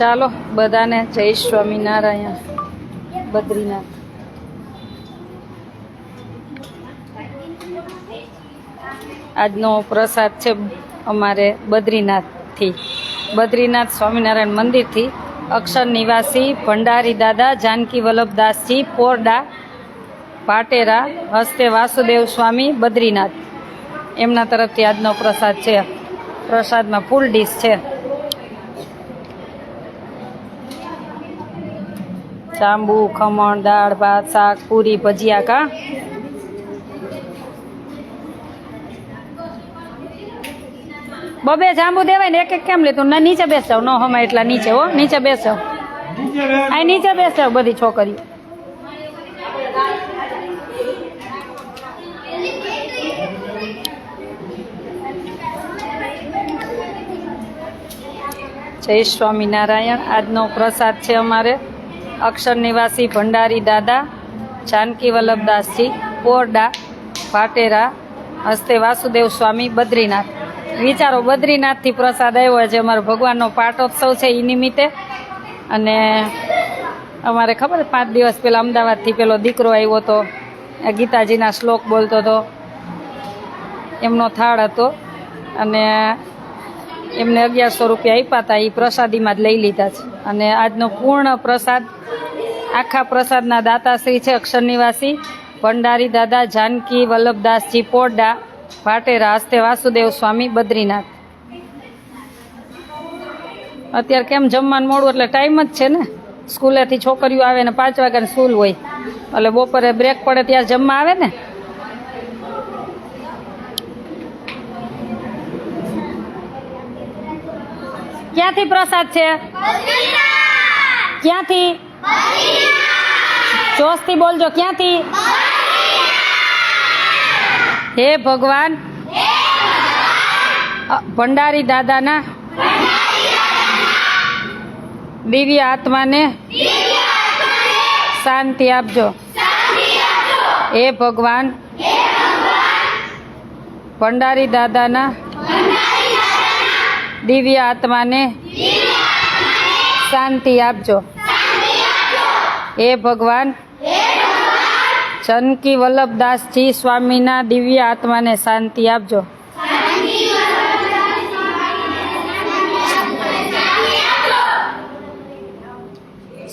ચાલો, બધાને જય સ્વામિનારાયણ, બદ્રીનાથ. આજનો પ્રસાદ છે અમારે બદ્રીનાથથી. બદ્રીનાથ સ્વામિનારાયણ મંદિરથી અક્ષર નિવાસી ભંડારી દાદા, જાનકી વલ્લભદાસજી, પોરડા, પાટેરા, હસ્તે વાસુદેવ સ્વામી, બદ્રીનાથ. એમના તરફથી આજનો પ્રસાદ છે. પ્રસાદમાં ફૂલ ડીશ છે. જાંબુ ખમણ દાળ ભાત શાક પૂરી ભજીયા કા? બબે જાંબુ દેવાય ને એક એક કેમ લેતું? ના નીચે બેસાવ ન હમા એટલા નીચે હો. નીચે બેસાવ. આ નીચે બેસાવ બધી છોકરીઓ જય સ્વામિનારાયણ. આજનો પ્રસાદ છે અમારે. અક્ષર નિવાસી ભંડારી દાદા, જાનકી વલ્લભદાસજી પોરડા ભાટેરા હસ્તે વાસુદેવ સ્વામી, બદ્રીનાથ. વિચારો, બદ્રીનાથથી પ્રસાદ આવ્યો છે અમારો ભગવાનનો પાટોત્સવ છે એ નિમિત્તે. અને અમારે ખબર પાંચ દિવસ પહેલાં અમદાવાદથી પેલો દીકરો આવ્યો હતો ગીતાજીના શ્લોક બોલતો હતો એમનો થાળ હતો. અને એમને અગિયારસો રૂપિયા આપ્યા હતા એ પ્રસાદીમાં જ લઈ લીધા છે. અને આજનો પૂર્ણ પ્રસાદ, આખા પ્રસાદના દાતાશ્રી છે અક્ષર નિવાસી, ભંડારી દાદા, જાનકી, વલ્લભદાસજી પોડા ભાટેરા હસ્તે વાસુદેવ સ્વામી, બદ્રીનાથ. અત્યારે કેમ જમવાનું મોડું? એટલે ટાઈમ જ છે ને. સ્કૂલેથી છોકરીઓ આવે ને પાંચ વાગ્યાની સ્કૂલ હોય. એટલે બપોરે બ્રેક પડે ત્યાં જમવા આવે ને. ક્યાંથી પ્રસાદ છે? ક્યાંથી? જોશથી બોલજો, ક્યાંથી? હે ભગવાન. ભંડારી દાદાના. દિવ્ય આત્માને શાંતિ આપજો. હે ભગવાન. ભંડારી દાદાના દિવ્ય આત્માને શાંતિ આપજો. હે ભગવાન. જનકી વલ્લભદાસજી સ્વામીના દિવ્ય આત્માને શાંતિ આપજો.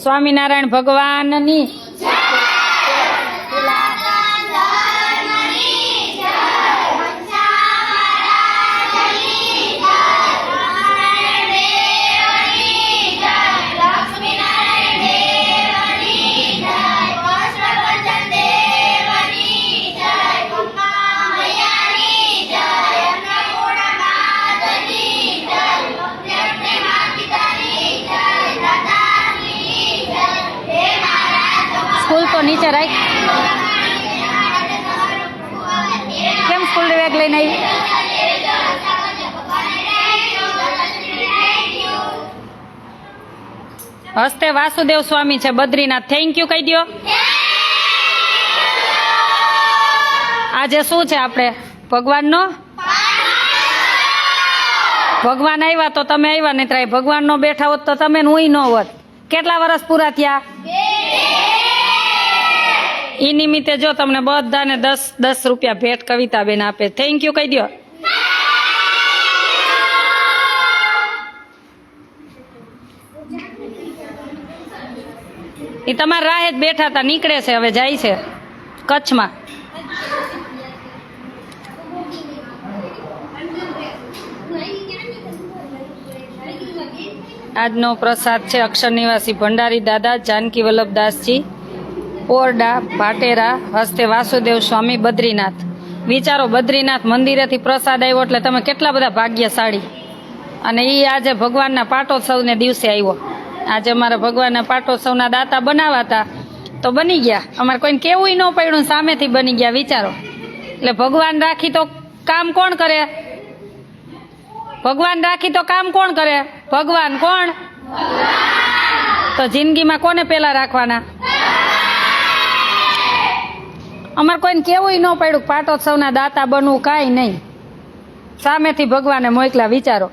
સ્વામિનારાયણ ભગવાનની કેમ સ્કૂલ બેગ લઈને આવી? હસ્તે વાસુદેવ સ્વામી છે, બદ્રીનાથ. થેન્ક યુ કહી દો આજે શું છે આપણે? ભગવાનનો? ભગવાન આવ્યા તો તમે આવ્યા નહીં ભગવાનનો બેઠા હોત તો તમે હું ન હોત. કેટલા વર્ષ પૂરા થયા? ઈ નિમિત્તે જો તમને બધાને દસ દસ રૂપિયા ભેટ કવિતાબેન આપે. થેન્ક યુ કહી દો. એ તમારા રાહે જ બેઠા હતા નીકળે છે, હવે જાય છે, કચ્છમાં. આજનો પ્રસાદ છે અક્ષર નિવાસી ભંડારી દાદા, જાનકી વલ્લભદાસજી. ઓરડા ભાટેરા હસ્તે વાસુદેવ, સ્વામી બદ્રીનાથ. વિચારો, બદ્રીનાથ મંદિરેથી પ્રસાદ આવ્યો એટલે તમે કેટલા બધા ભાગ્યશાળી. અને એ આજે ભગવાનના પાટોત્સવને દિવસે આવ્યો. આજે અમારા ભગવાનના પાટોત્સવના દાતા બનાવાતા તો બની ગયા. અમારે કોઈને કેવું ન પડ્યું, સામેથી બની ગયા, વિચારો. એટલે ભગવાન રાખી તો કામ કોણ કરે? ભગવાન રાખી તો કામ કોણ કરે? ભગવાન કોણ? તો જિંદગીમાં કોને પેલા રાખવાના? અમારે કોઈને કેવું ન પડ્યું પાટોત્સવના દાતા બનવું કાંઈ નહીં. સામેથી ભગવાને મોકલા વિચારો,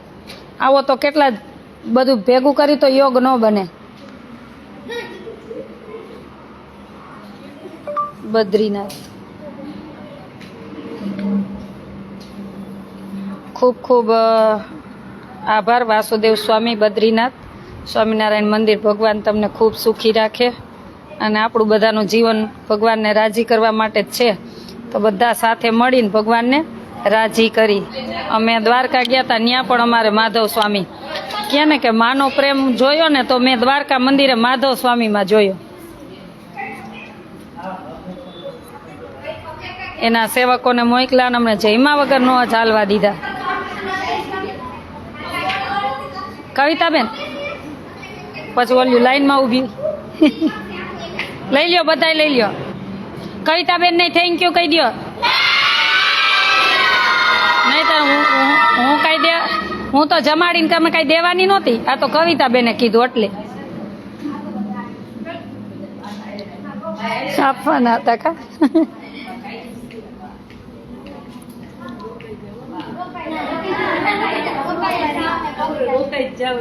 આવો તો કેટલા બધું ભેગું કરી તો યોગ ન બને. બદ્રીનાથ. ખૂબ ખૂબ આભાર, વાસુદેવ સ્વામી, બદ્રીનાથ. સ્વામિનારાયણ મંદિર ભગવાન તમને ખૂબ સુખી રાખે. અને આપણું બધાનું જીવન ભગવાનને રાજી કરવા માટે જ છે. તો બધા સાથે મળીને ભગવાનને રાજી કરી. અમે દ્વારકા ગયા હતા, ત્યાં પણ અમારે માધવ સ્વામી. કહે ને કે માનો પ્રેમ જોયો ને તો મેં દ્વારકા મંદિરે માધવ સ્વામીમાં જોયો. એના સેવકોને મોકલા અમને જયમા વગર નો ચાલવા દીધા. કવિતાબેન, પછી ઓલ્યું લાઈનમાં ઊભી. લઈ લ્યો, બધાય લઈ લ્યો. કવિતાબેન નહીં થેન્ક યુ કહી દો નહીં તો હું, હું- કઈ દે, હું તો જમાડીને તમે કઈ દેવાની નહોતી. આ તો કવિતાબેને કીધું એટલે. આપવાના હતા કા?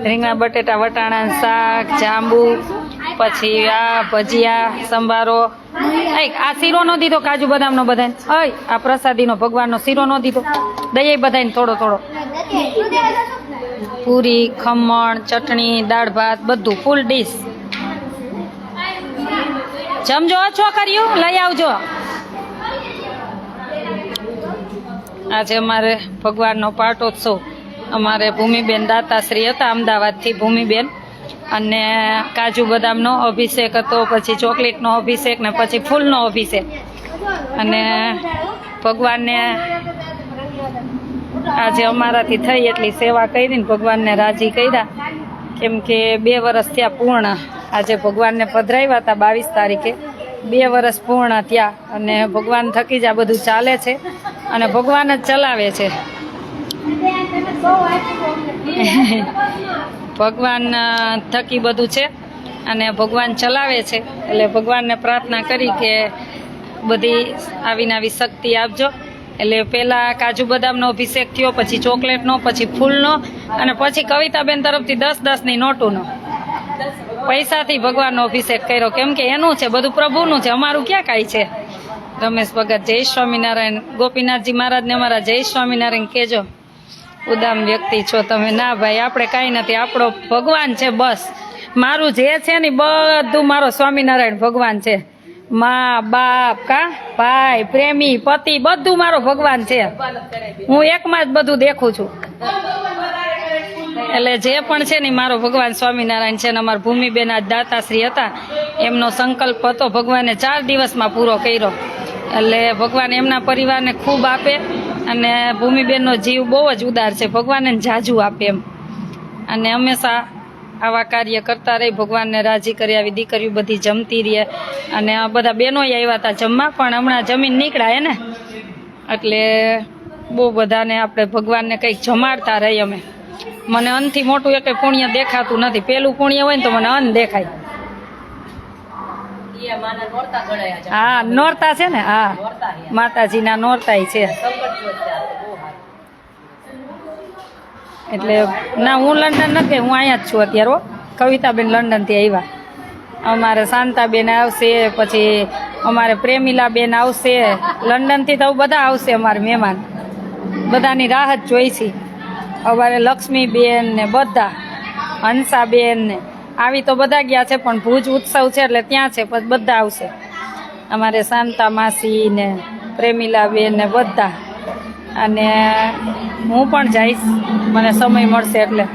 રીંગણા, બટેટા, વટાણા, શાક, જાંબુ પછી આ ભજીયા સંભારો. આ શીરો નો દીધો કાજુ બદામનો બધાને અય આ પ્રસાદીનો, ભગવાનનો શીરો નો દીધો. દઈએ બધાને થોડો થોડો. પૂરી, ખમણ, ચટણી, દાળ ભાત, બધું, ફૂલ ડીશ. જમજો છોકરીઓ, લઈ આવજો. આજે અમારે ભગવાનનો પાટોત્સવ. અમારે ભૂમિબેન દાતાશ્રી હતા, અમદાવાદથી ભૂમિબેન. અને કાજુ બદામનો અભિષેક હતો પછી ચોકલેટનો અભિષેક ને પછી ફૂલનો અભિષેક. અને ભગવાનને આજે અમારાથી થઈ એટલી સેવા કરીને ભગવાનને રાજી કર્યા. કેમ કે બે વર્ષ થયા પૂર્ણ. આજે ભગવાનને પધરાવ્યા હતા બાવીસ તારીખે. બે વર્ષ પૂર્ણ થયા અને ભગવાન થકી જ આ બધું ચાલે છે અને ભગવાન જ ચલાવે છે. ભગવાન થકી બધું છે અને ભગવાન ચલાવે છે. એટલે ભગવાનને પ્રાર્થના કરી કે બધી આવીને આવી શક્તિ આપજો. એટલે પહેલાં કાજુ બદામનો અભિષેક થયો, પછી ચોકલેટનો, પછી ફૂલનો અને પછી કવિતાબેન તરફથી દસ દસની નોટોનો. પૈસાથી ભગવાનનો અભિષેક કર્યો. કેમ કે એનું છે, બધું પ્રભુનું છે, અમારું ક્યાં કાંઈ છે? રમેશ ભગત, જય સ્વામિનારાયણ. ગોપીનાથજી મહારાજને અમારા જય સ્વામિનારાયણ કહેજો. ઉદામ વ્યક્તિ છો તમે. ના ભાઈ, આપણે કાંઈ નથી. આપણો ભગવાન છે બસ. મારું જે છે ને બધું મારો સ્વામિનારાયણ ભગવાન છે. મા, બાપ, કા? ભાઈ, પ્રેમી, પતિ, બધું મારો ભગવાન છે. હું એકમાં જ બધું દેખું છું. એટલે જે પણ છે ને મારો ભગવાન સ્વામિનારાયણ છે ને અમારા ભૂમિબેન આજ દાતાશ્રી હતા. એમનો સંકલ્પ હતો ભગવાને ચાર દિવસમાં પૂરો કર્યો. એટલે ભગવાન એમના પરિવારને ખૂબ આપે અને ભૂમિબેનનો જીવ બહુ જ ઉદાર છે. ભગવાન એને જાજુ આપે એમ. અને હંમેશા આવા કાર્ય કરતા રહી, ભગવાનને રાજી કરી આવી, દીકરીઓ બધી જમતી રહે. અને આ બધા બહેનોય આવ્યા હતા જમવા, પણ હમણાં જમીન નીકળાય ને. એટલે બહુ બધાને આપણે ભગવાનને કંઈક જમાડતા રહી અમે. મને અનથી મોટું એક પુણ્ય દેખાતું નથી. પહેલું પુણ્ય હોય ને તો મને અન્ન દેખાય. હા નોરતા છે ને હા. માતાજીના નોરતા છે. એટલે ના હું લંડન નથી હું અહીંયા જ છું અત્યારે. કવિતાબેન લંડનથી આવ્યા. અમારે શાંતાબેન આવશે પછી અમારે પ્રેમિલાબેન આવશે. લંડનથી તો બધા આવશે અમારે મહેમાન. બધાની રાહત જોઈ છે. અમારે લક્ષ્મીબેન ને બધા હંસાબેન ને આવી તો બધા ગયા છે, પણ ભુજ ઉત્સવ છે એટલે ત્યાં છે પછી બધા આવશે. અમારે શાંતા માસી ને પ્રેમિલાબેન ને બધા. અને હું પણ જઈશ, મને સમય મળશે એટલે.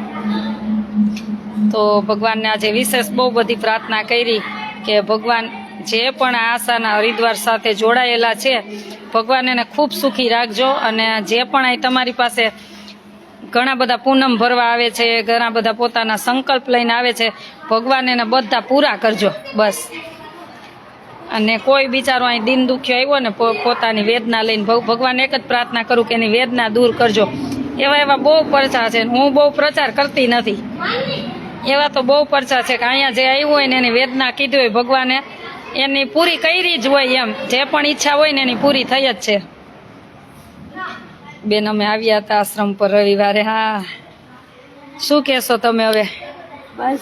તો ભગવાનને આજે વિશેષ બહુ બધી પ્રાર્થના કરી કે ભગવાન જે પણ આશાના હરિદ્વાર સાથે જોડાયેલા છે, ભગવાન એને ખૂબ સુખી રાખજો અને જે પણ અહીં તમારી પાસે ઘણા બધા પૂનમ ભરવા આવે છે, ઘણા બધા પોતાના સંકલ્પ લઈને આવે છે. ભગવાન એને બધા પૂરા કરજો, બસ. અને કોઈ બિચારો અહીં દિન દુખ્યો આવ્યો ને પોતાની વેદના લઈને ભગ- ભગવાન એક જ પ્રાર્થના કરું કે એની વેદના દૂર કરજો. એવા એવા બહુ પરચા છે હું બહુ પ્રચાર કરતી નથી. એવા તો બહુ પરચા છે કે અહીંયા જે આવ્યું હોય ને, એની વેદના કીધી હોય ભગવાને, એની પૂરી કરી જ હોય એમ. જે પણ ઈચ્છા હોય ને, એની પૂરી થઈ જ છે. બેન અમે આવ્યા હતા આશ્રમ પર રવિવારે. હા. શું કહેશો તમે હવે? બસ.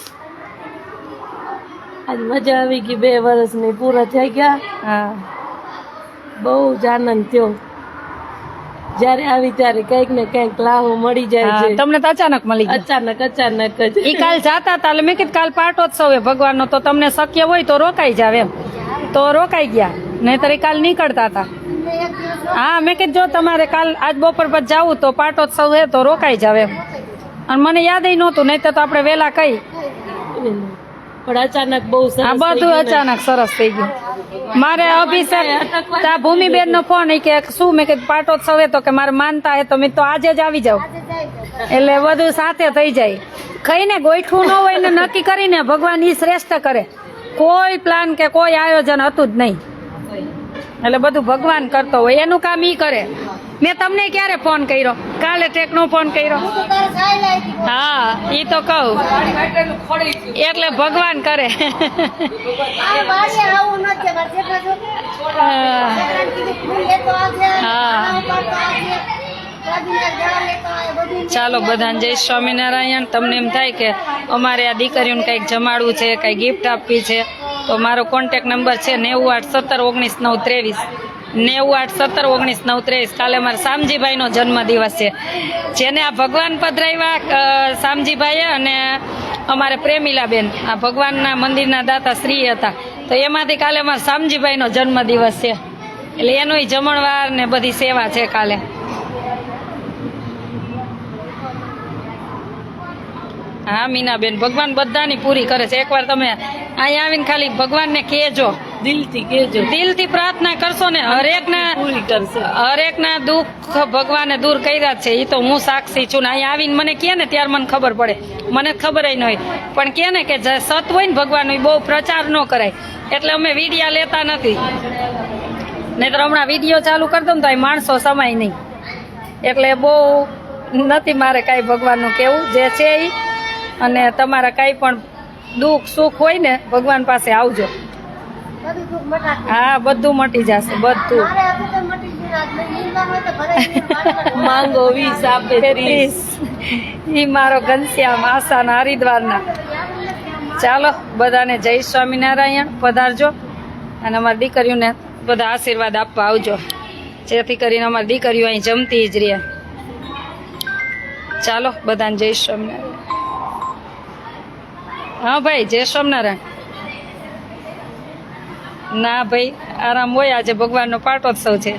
આજ મજા આવી ગઈ બે વર્ષની પૂરા થઈ ગયા. હા. બહુ જ આનંદ થયો. જ્યારે આવી ત્યારે કંઈક ને કંઈક લાહો મળી જાય છે. તમને તો અચાનક મળી ગયું. અચાનક અચાનક જ. એ કાલ જાતા હતા મેં કીધું કાલ પાટોત્સવ છે ભગવાનનો તો તમને શક્ય હોય તો રોકાઈ જાવ એમ. તો રોકાઈ ગયા. નહીતર ઈ કાલ નીકળતા હતા. હા મેં કીધું જો તમારે કાલ આજ બપોર પર જાવું તો પાટોત્સવ હે તો રોકાઈ જાવ એમ. અને મને યાદ નહોતું નહીં તો આપણે વહેલા કહી પણ અચાનક બહુ આ બધું અચાનક સરસ થઈ ગયું. મારે અભિષેક તા ભૂમિબેન નો ફોન કે શું? મેં કીધું પાટોત્સવ હે તો કે મારે માનતા હે તો મેં તો આજે જ આવી જાઉં. એટલે બધું સાથે થઈ જાય. ખાઈને ગોઠવું ન હોય ને નક્કી કરીને ભગવાન ઈ શ્રેષ્ઠ કરે. કોઈ પ્લાન કે કોઈ આયોજન હતું જ નહીં. એટલે બધું ભગવાન કરતો હોય. એનું કામ ઈ કરે. મેં તમને ક્યારે ફોન કર્યો? કાલે ટેકનો ફોન કર્યો? હા, ઈ તો કહું. એટલે ભગવાન કરે. ચાલો બધાને જય સ્વામિનારાયણ. તમને એમ થાય કે અમારે આ દીકરીઓને કંઈક જમાડવું છે, કંઈ ગિફ્ટ આપવી છે. તો મારો કોન્ટેક નંબર છે નેવું આઠ સત્તર ઓગણીસ નવ ત્રેવીસ. નેવું આઠ સત્તર ઓગણીસ નવ ત્રેવીસ. કાલે મારા શામજીભાઈનો જન્મદિવસ છે. જેને આ ભગવાન પધરાવ્યા શામજીભાઈએ અને અમારે પ્રેમીલાબેન, આ ભગવાનના મંદિરના દાતા શ્રી હતા. તો એમાંથી કાલે મારા શામજીભાઈનો જન્મદિવસ છે. એટલે એનોય જમણવાર ને બધી સેવા છે કાલે. હા મીનાબેન ભગવાન બધાની પૂરી કરે છે. એકવાર તમે અહીંયા આવીને ખાલી ભગવાનને કહેજો. દિલથી કહેજો. દિલથી પ્રાર્થના કરશો ને હરેકના હરેકના દુઃખ ભગવાને દૂર કર્યા છે એ તો હું સાક્ષી છું ને અહીંયા આવીને મને કહે ને ત્યારે મને ખબર પડે. મને ખબર ન હોય. પણ કહે ને કે સત હોય ને ભગવાન હોય બહુ પ્રચાર ન કરાય. એટલે અમે વિડિયા લેતા નથી. નહીતર હમણાં વીડિયો ચાલુ કરી દઉં તો અહીં માણસો સમાય નહીં. એટલે બહુ નથી મારે કાંઈ ભગવાનનું કેવું જે છે એ અને તમારા કાંઈ પણ દુઃખ સુખ હોય ને ભગવાન પાસે આવજો. હા બધું મટી જશે બધું. માંગો વીસ આપે ત્રીસ. ઈ મારો ઘનશ્યામ આસાના હરિદ્વારના. ચાલો બધાને જય સ્વામિનારાયણ પધારજો. અને અમારી દીકરીઓને બધા આશીર્વાદ આપવા આવજો. જેથી કરીને અમારી દીકરીઓ અહીં જમતી જ રહે. ચાલો બધાને જય સ્વામિનારાયણ. હા ભાઈ, જય સ્વામિનારાયણ. ના ભાઈ, આરામ હોય આજે, ભગવાનનો પાટોત્સવ છે.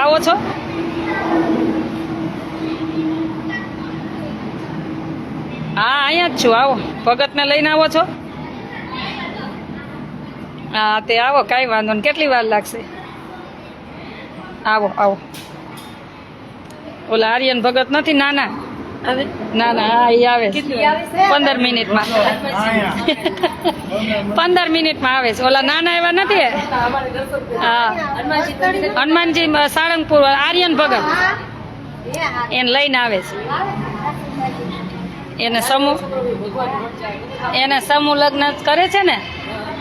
આવો છો? હા, અહીંયા જ છું, આવો. ભગતને લઈને આવો છો? હા, તે આવો, કાંઈ વાંધો નહીં. કેટલી વાર લાગશે? આવો આવો. ઓલા આર્યન ભગત નથી નાના ના ના હા એ આવે? પંદર મિનિટમાં. પંદર મિનિટમાં આવે છે. ઓલા નાના એવા નથી? હા હનુમાનજી સાળંગપુર આર્યન ભગત. એને લઈને આવે છે. એને સમૂહ એને સમૂહ લગ્ન જ કરે છે ને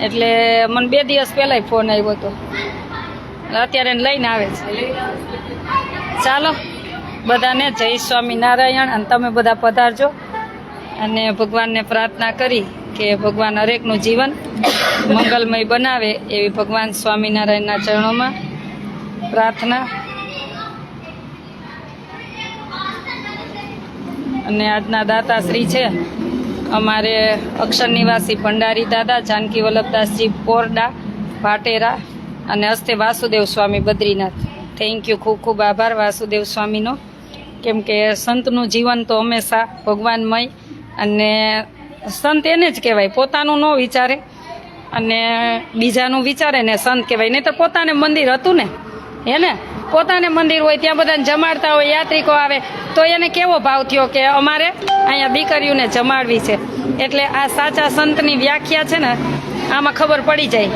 એટલે મને બે દિવસ પહેલાં ફોન આવ્યો હતો. અત્યારે એને લઈને આવે છે. ચાલો. બધાને જય સ્વામિનારાયણ અને તમે બધા પધારજો. અને ભગવાનને પ્રાર્થના કરી કે ભગવાન હરેકનું જીવન મંગલમય બનાવે એવી ભગવાન સ્વામિનારાયણના ચરણોમાં પ્રાર્થના. અને આજના દાતાશ્રી છે અમારે અક્ષર નિવાસી ભંડારી દાદા, જાનકી વલ્લભદાસજી પોરડા, ભાટેરા અને હસ્તે વાસુદેવ સ્વામી બદ્રીનાથ. થેન્ક યુ ખૂબ ખૂબ આભાર વાસુદેવ સ્વામીનો. કેમ કે સંતનું જીવન તો હંમેશા ભગવાનમય અને સંત એને જ કહેવાય, પોતાનું ન વિચારે અને બીજાનું વિચારે ને સંત કહેવાય. નહીં તો પોતાને મંદિર હતું ને, હે ને? પોતાને મંદિર હોય ત્યાં બધાને જમાડતા હોય, યાત્રિકો આવે, તો એને કેવો ભાવ થયો કે અમારે અહીંયા દીકરીઓને જમાડવી છે? એટલે આ સાચા સંતની વ્યાખ્યા છે ને, આમાં ખબર પડી જાય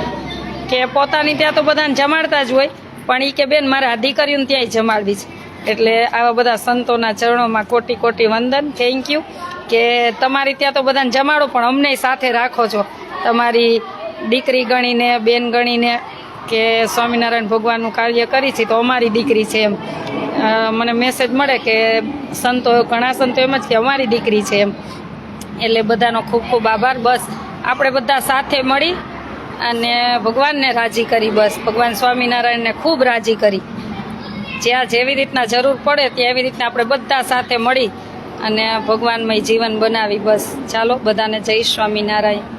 કે પોતાની ત્યાં તો બધાને જમાડતા જ હોય, પણ એ કે બેન મારે આ દીકરીઓને ત્યાંય જમાડવી છે. એટલે આવા બધા સંતોના ચરણોમાં કોટી કોટી વંદન. થેન્ક યુ કે તમારી ત્યાં તો બધાને જમાડો, પણ અમને સાથે રાખો છો. તમારી દીકરી ગણીને, બેન ગણીને કે સ્વામિનારાયણ ભગવાનનું કાર્ય કરી છે, તો અમારી દીકરી છે એમ. મને મેસેજ મળે કે સંતો, ઘણા સંતો એમ જ કે અમારી દીકરી છે એમ. એટલે બધાનો ખૂબ ખૂબ આભાર. બસ, આપણે બધા સાથે મળી અને ભગવાનને રાજી કરી. બસ, ભગવાન સ્વામિનારાયણને ખૂબ રાજી કરી. જ્યાં જેવી રીતના જરૂર પડે ત્યાં એવી રીતના આપણે બધા સાથે મળી અને ભગવાનમય જીવન બનાવી બસ. ચાલો બધાને જય સ્વામિનારાયણ.